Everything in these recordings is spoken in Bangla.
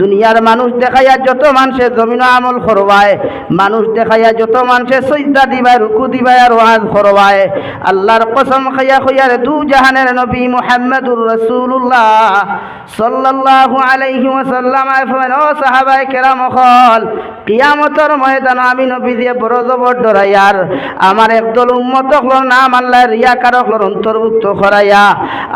দুনিয়ার মানুষ দেখাইয়া যত মানুষের জমিন আমল করবায় মানুষ দেখাইয়া যত মানুষের সৈদা দিবায়, রুকু দিবায় আর ওয়াজ করবায় আল্লাহর কসম খাইয়া খাইয়ার দু জাহানের নবী মুহাম্মদুর রাসূলুল্লাহ সাল্লাল্লাহু আলাইহি ওয়াসাল্লাম আফান ও সাহাবায়ে কেরাম হল কিয়ামতের ময়দান আমি নবী দিয়ে বড় জবর ডরাইয়ার আমার একদল উম্মত হলর নাম আল্লাহ রিয়াকার হলর অন্তর্ভুক্ত করাইয়া,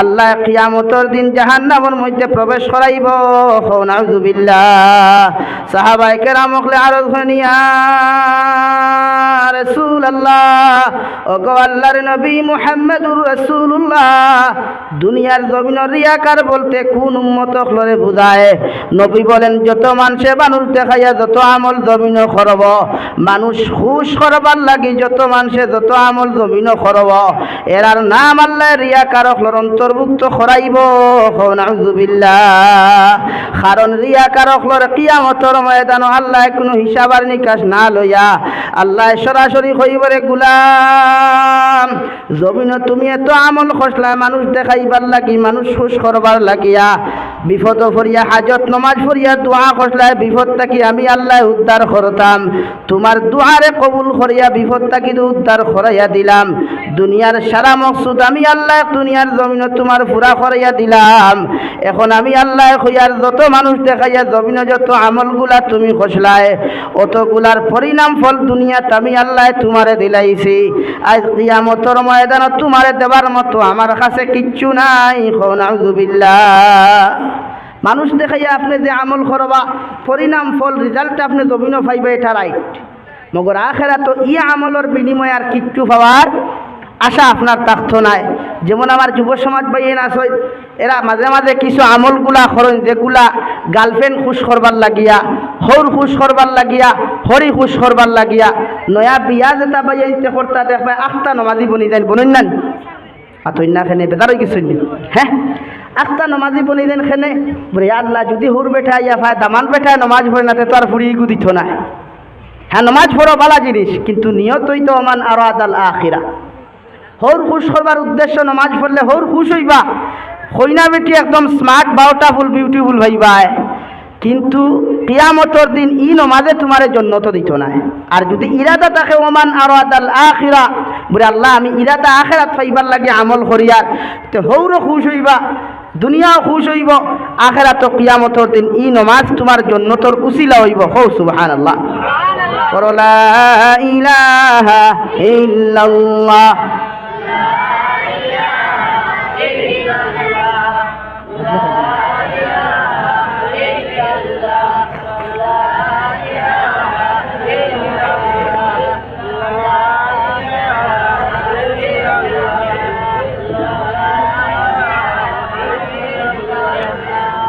আল্লাহ কিয়ামতের দিন জাহান্নামের মধ্যে প্রবেশ করাইব। দুনিয়ার জমিন রিয়াকার বলতে কোন উম্মত হলরে বুঝায়? নবী বলেন, যত মানুষে মানুষ দেখাইয়া যত আমল জমিন করব মানুষ খুশ করবার লাগি যত মানুষে যত আমল জমিন করব এরার নাম আল্লাহ রিয়াকার হলর অন্তর্ভুক্ত নাউজুবিল্লাহ। কারণ রিয়াকার হলর কিয়ামতর ময়দান আল্লাহ কোনো হিসাব আর নিকাশ না লইয়া আল্লাহ সরাসরি কইবরে, গুলাম, জমিন তুমি এত আমল খসলা, মানুষ দেখাইবার লাগি, মানুষ খুশ করবার লাগিয়া। বিপদ ফরিয়া হাজত, নমাজ ফরিয়া দোয়া খসলায় বিপদ থাকি আমি আল্লাহ উদ্ধার করতাম? তোমার দুয়ারে কবুল করিয়া বিপদ থাকি উদ্ধার করাইয়া দিলাম। দুনিয়ার সারা মকসুদ আমি আল্লাহ দুনিয়ার জমিন তোমার পুরা করাইয়া দিলাম। এখন আমি আল্লাহ হইয়ার যত মানুষ দেখাইয়া জমিন যত আমলগুলা তুমি খসলায়, অতগুলার পরিণাম ফল দুনিয়াত আমি আল্লাহ তোমারে দিলাইছি। আজ কিয়ামতর ময়দানত তোমারে দেবার মতো আমার কাছে কিচ্ছু নাই নাউজুবিল্লাহ মানুষ দেখাইয়া আপনি যে আমল করবা, পরিণাম ফল রেজাল্ট আপনি জমিনও পাইবে এটা রাইট মগর আখেরা তো ই আমলের বিনিময়ে আর কিচ্ছু পাওয়ার আশা আপনার তাক্ত নাই যেমন আমার যুব সমাজ বাইন আসই এরা মাঝে মাঝে কিছু আমলগুলা করেন যেগুলা গার্লফ্রেন্ড খুশ করবার লাগিয়া, হৌর খুশ করবার লাগিয়া, হরি খুশ করবার লাগিয়া, নয়া বিয়া যেটা বাইতে করতা দেখবে আখটা নমাজি বনি যান বনুন আতই না খেনে বেদার হয়ে কিছু নেই হ্যাঁ? আখটা নমাজি বনি দেন খেনে, বলে আল্লাহ, যদি হুর বেঠা ইয়া ফায় দামান বেঠায় নমাজ পড়ে না, তো আর ফুড়ি গু দিত না। হ্যাঁ নমাজ পড়ো, বালা জিনিস, কিন্তু নিয়তই তো অমান আর আদাল আখিরা। হৌর খুশ করবার উদ্দেশ্য নমাজ পড়লে হৌর খুশ হইবা। হইনা বেটি একদম স্মার্ট বাউটাফুল বিউটিফুল ভাইবায় কিন্তু কিয়ামতর দিন ই নমাজে তোমারে জন্য তো দিত না। আর যদি ইরাদা থাকে, ওমান আর আদাল আখিরা, বলে আল্লাহ, আমি ইরাদা আখেরাত পাইবার লাগে আমল করিয়ার। তো হৌরও খুশ হইবা দুনিয়াও খুশ হইব, আখেরাত কিয়ামতর দিন ই নমাজ তোমার জন্য তোর উসিলা হইব। হৌ সুবহান আল্লাহ ইলাহা ইল্লাল্লাহ।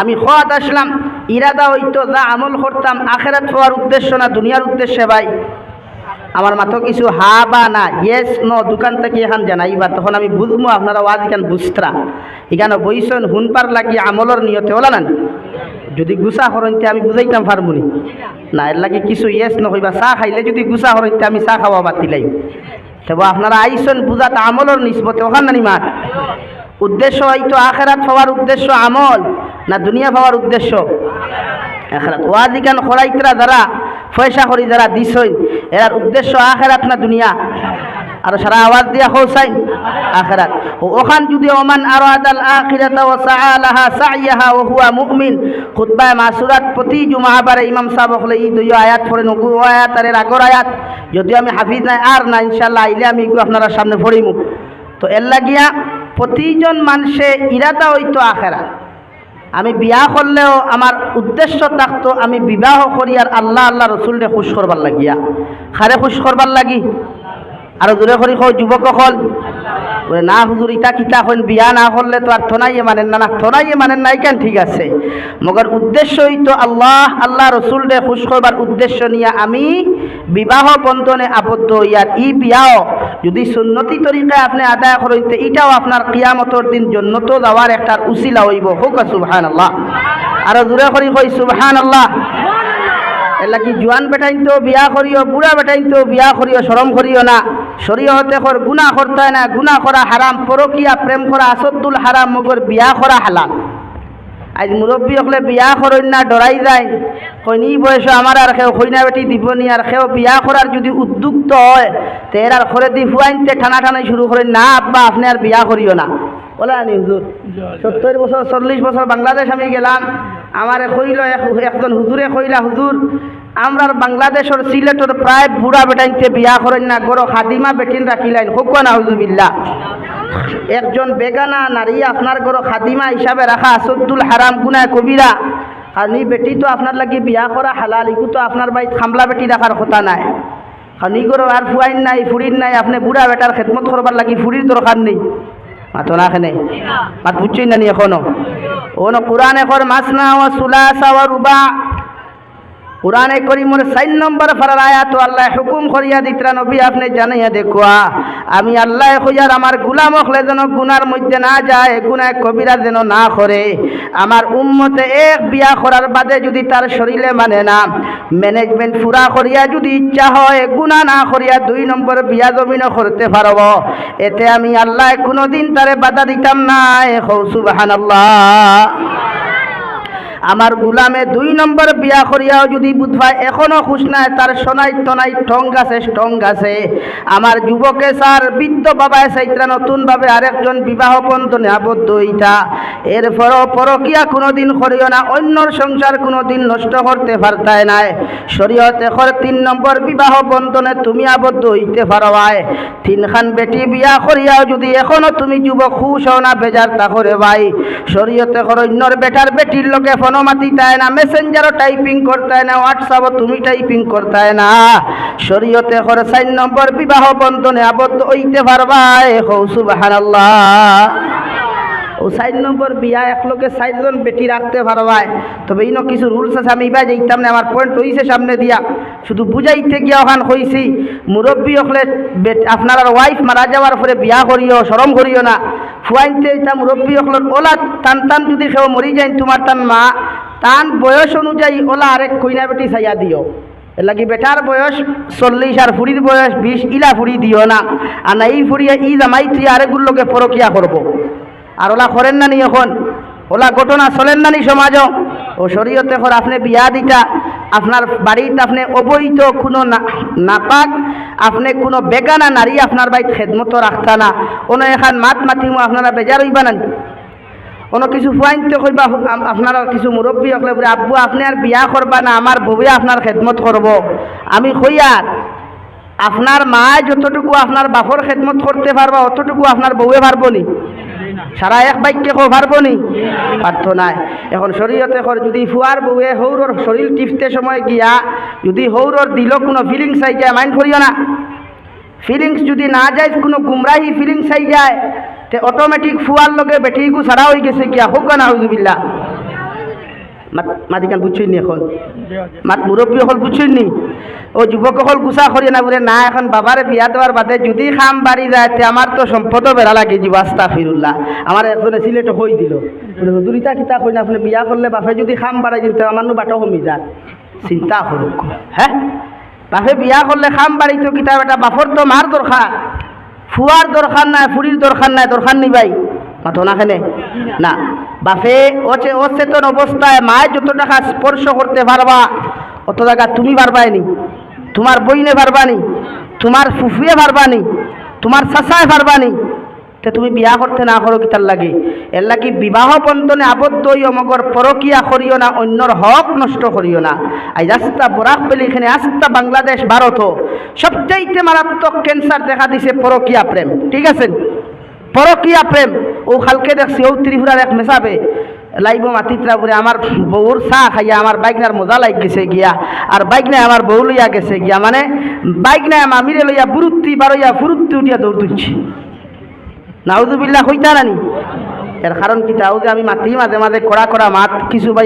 আমি খোয়াত আসলাম, ইরাদা হইতো যা আমল করতাম, আখেরাত হওয়ার উদ্দেশ্য না, দুনিয়ার উদ্দেশ্যে ভাই। আমার মাথা কিছু হা বা না ইয়েস ন দোকান থেকে এখান জানাইবা তখন আমি বুঝব আপনারা ওয়াজ এখান বুঝতরা। এখানে বইছেন হুনপার লাগিয়ে আমলর নিয়তে, ওলা না? যদি গুসা হরণতে আমি বুঝাইতাম পারবনি না এর লাগে কিছু ইয়েস নহইবা চাহ খাইলে যদি গুসা হরণতে আমি চাহ খাওয়া বাতিলাই তবে আপনারা আইসন বুঝাতে আমলর নিসবতে ওখান নানি মার উদ্দেশ্য হয়তো আখেরাত পাওয়ার উদ্দেশ্য আমল, না দুনিয়া পাওয়ার উদ্দেশ্য? আখেরাত ওয়াজিকান খরাইতরা যারা পয়সা করি যারা দিছই এর উদ্দেশ্য আখেরাত না দুনিয়া? আর সারা আওয়াজ দিয়া হৌসাই আখেরাত। ও ওখান যদি ওমান আর আদাল আখিরাত ও সাআলাহা সাইয়াহা ও হুয়া মুমিন, খুতবায় মাসুরাত প্রতি জুমা বারে ইমাম সাহেব হলে ই দুই আয়াত পড়ে নগু আয়াত, আর আগর আয়াত। যদিও আমি হাফিজ নাই, আর না ইনশাল্লাহ আইলে আমি আপনারা সামনে পড়িমু। তো এর লাগিয়া প্রতিজন মানুষে ইরাদা হইতো আখেরা আমি বিয়া করলেও আমার উদ্দেশ্য থাকতো আমি বিবাহ করি আর আল্লাহ আল্লাহ রসুলরে খুশ করবার লাগিয়া। খারে খুশ করবার লাগি? আর দূরে করি কও যুবক হল বলে, না হুজুর ইটা কিতা হইন, বিয়া না করলে তো আর থনাইয়ে মানেন না। না, থনাইয়ে মানেন নাই কেন? ঠিক আছে। মগর উদ্দেশ্যই তো আল্লাহ আল্লাহ রসুল রে খুশ করবার উদ্দেশ্য নিয়ে আমি বিবাহ বন্ধনে আবদ্ধ ইয়ার ই বিয়াও যদি সুন্নতি তরিকায় আপনি আদায় করেন এটাও আপনার কিয়ামতর দিন জন্নত যাওয়ার একটা উসিলা হইব। হোক সুবহান আল্লাহ আর দূরে করি কই সুবহান আল্লাহ এলা কি জোয়ান বেটাইন তো বিয়া করিও বুড়া বেটাইন তো বিয়া করিও শরম করিও না। শরীয়তে কর গুনাহ করতে না গুণা করা হারাম পরকিয়া প্রেম করা আসদ্দুল হারাম মগর বিয়া করা হালাল। আজ মুরব্বী হলে বিয়া করেন না ডরাই যায়। কইনি বয়স আমার আর কেউ কইনা বেটি দিবনি আর কেউ বিয়া করার যদি উদ্যুক্ত হয় তের আর করে দি ফুয়াইনতে ঠানা ঠানাই শুরু করেন না আব্বা আপনি আর বিয়া করিও না। বলে আনি হুজুর সত্তর বছর চল্লিশ বছর বাংলাদেশ আমি গেলাম। আমারে কইল একজন হুজুরে কইলা, হুজুর, আমরার বাংলাদেশের সিলেটর প্রায় বুড়া বেটাইতে বিয়া করেন না, গরো খাদিমা বেটিন রাখিলেন হোক না হুজুবিল্লা একজন বেগানা নারী আপনার ঘর খাদিমা হিসাবে রাখা আসদ্দুল হারাম গুনায় কবিরা। খানি বেটি তো আপনার লাগি বিয়া করা হালাল, ইকু তো আপনার বাড়িত খামলা বেটি রাখার কথা নাই। খানি গরো আর ফুয়াইন নাই ফুড়ির নাই, আপনি বুড়া বেটার খেদমত করবার লাগি ফুড়ির দরকার নেই। মাতো না খেনে মাত বুঝছই না নি এখনও? ও কোরআন এখন মাসনা ও সুলাসা ও রুবা। কোরআনে করিমর সাইন নম্বর ফরার আয়াত, আল্লাহ হুকুম করিয়া দিতরা, নবী আপনি জানাইয়া দেখুয়া। আমি আল্লাহ কইয়ার আমার গুলাম হলে যেন গুনার মধ্যে না যায়, গুনায় কবিরা যেন না করে। আমার উম্মতে এক বিয়া করার বাদে যদি তার শরীরে মানে না ম্যানেজমেন্ট পুরা করিয়া যদি ইচ্ছা হয় গুণা না করিয়া দুই নম্বর বিয়া জমিনও করতে পারব। এতে আমি আল্লাহ কোনোদিন তারে বাধা দিতাম না সুবাহান আমার গুলামে দুই নম্বর বিয়া করিয়াও যদি বুধবাই এখনও খুশ নাই, তার সোনাই টনাই ঠং গাছে স্টং গাছে। আমার যুবকে স্যার, বৃদ্ধ বাবায় চাইত্রা নতুনভাবে আরেকজন বিবাহ বন্ধনে আবদ্ধ হইতা। এরপরও পরকিয়া কোনোদিন করিও না, অন্যর সংসার কোনোদিন নষ্ট করতে পারতায় নাই। শরীয়ত এখর তিন নম্বর বিবাহ বন্ধনে তুমি আবদ্ধ হইতে পারবাই তিনখান বেটি বিয়া করিয়াও যদি এখনও তুমি যুবক খুশ হও না, বেজার তা করে ভাই। শরীয়তে কর অন্যর বেটার বেটির লোকে ফোন মাতিতায় না মেসেঞ্জারও টাইপিং করতায় না হোয়াটসঅ্যাপও তুমি টাইপিং করতায় না শরীয়তে করে চার নম্বর বিবাহ বন্ধনে আবদ্ধ হইতে পারবাই। হৌ সুবহানাল্লাহ। ও চার নম্বর বিয়া এক একলোকে চারজন বেটি রাখতে পারবায় তবে ইনো কিছু রুলস আছে, আমি এবার যেতাম না, আমার পয়েন্ট হইছে সামনে দিয়া। শুধু বুঝাইতে গিয়া ওখান হইছি, মুরব্বী হলে আপনার ওয়াইফ মারা যাওয়ার পরে বিয়া করিও সরম করিও না। ফুয়াইতে তা মুরব্বী হলের ওলা টান টান যদি কেউ মরি যায় তোমার টান মা, টান বয়স অনুযায়ী ওলা আরেক কইনা বেটি চাইয়া দিও। লাগি বেটার বয়স চল্লিশ আর ফুড়ির বয়স বিশ, ইলা ফুড়ি দিও না। আর না এই ফুড়িয়ে ই জামাই তুই আরেকগুলোকে পরকিয়া করব। আর ওলা করেন না নি এখন। ওলা ঘটনা চলেন না নি সমাজ ও শরীয়তে এখন আপনি বিয়া দিটা আপনার বাড়িতে আপনি অবৈধ কোনো না- নাপাক, আপনি কোনো বেগানা নারী আপনার বাড়িত খেদমতো রাখতা না। কোনো এখান মাত মাতিমো আপনারা বেজার হইবা না কোনো কিছু ফুয়াইনতে কইবা আপনার কিছু মুরব্বী হকলে বলে, আব্বু, আপনি আর বিয়া করবা না আমার বউয়ে আপনার খেদমত করব আমি কইয়ার আপনার মা যতটুকু আপনার বাপর খেদমত করতে পারবা, অতটুকু আপনার বউয়ে পারব নি সারা এক বাক্যে কো পারব নি পারতো নাই এখন শরীয়তে যদি ফুয়ার বউয়ে হৌরর শরীর টিপতে সময় গিয়া, যদি হৌরর দিল কোনো ফিলিংস আই যায় মাইন্ড করিও না। ফিলিংস যদি না যায়, কোনো গুমরাহি ফিলিংস আই যায়, তে অটোমেটিক ফুয়ার লগে বেটিগু সারা হয়ে গেছে গিয়া হোক না হুজুবিল্লা মাতিকান বুঝছই নি এখন? মাত মুরব্বী হল বুঝছই নি? ও যুবক হল গুছা করি না বলে, না, এখন বাবারে বিয়া দেওয়ার বাদে যদি খাম বাড়ি যায় আমার তো সম্পদও বেড়া লাগে জীব আস্তা ফিরুল্লাহ আমার একজনে সিলেটে হই দিল। হুজুরিতা কিতা কই না আপনি বিয়া করলে বাপে যদি খাম বাড়াই দিতে আমার বাটো কমি যান চিন্তা করুক হ্যাঁ বাপে বিয়া করলে খাম বাড়ি তো কিতা বেটা বাপর তো মার দরকার ফুয়ার দরকার নাই ফুরির দরকার নাই দরকার নি মাথো না খেনে না। বাপে ওচে অচেতন অবস্থায় মায়ের যত টাকা স্পর্শ করতে পারবা, অত টাকা তুমি পারবাই নি। তোমার বইনে পারবানি তোমার ফুফুয়ে পারবানি তোমার চাচায় পারবানি তে তুমি বিয়া করতে না করো কিতার লাগে? এর লাগি বিবাহ বন্ধনে আবদ্ধ হইও মগর পরকিয়া করিও না অন্যর হক নষ্ট করিও না। আই রাস্তা বরাক পেলে এখানে আস্তা বাংলাদেশ ভারত সবচাইতে মারাত্মক ক্যান্সার দেখা দিছে পরকিয়া প্রেম ঠিক আছে পরকিয়া প্রেম। ও খালকে দেখছি, ও ত্রিপুরার এক মেসাবে। লাইব মাতিত্রা বলে আমার বউর চাহ খাইয়া, আমার বাইকনার মজা লাগ গেছে গিয়া, আর বাইক নাই আমার বউ লইয়া গেছে গিয়া মানে বাইক নাই মামিরে লইয়া বুরুত্তি বারইয়া ফুরুত্তি উঠিয়া দৌড় তুলছি। নাউজুবিল্লা হইতা রানি এর কারণ কি তাও যে আমি মাতি, মাঝে মাঝে কড়া কড়া মাত, কিছু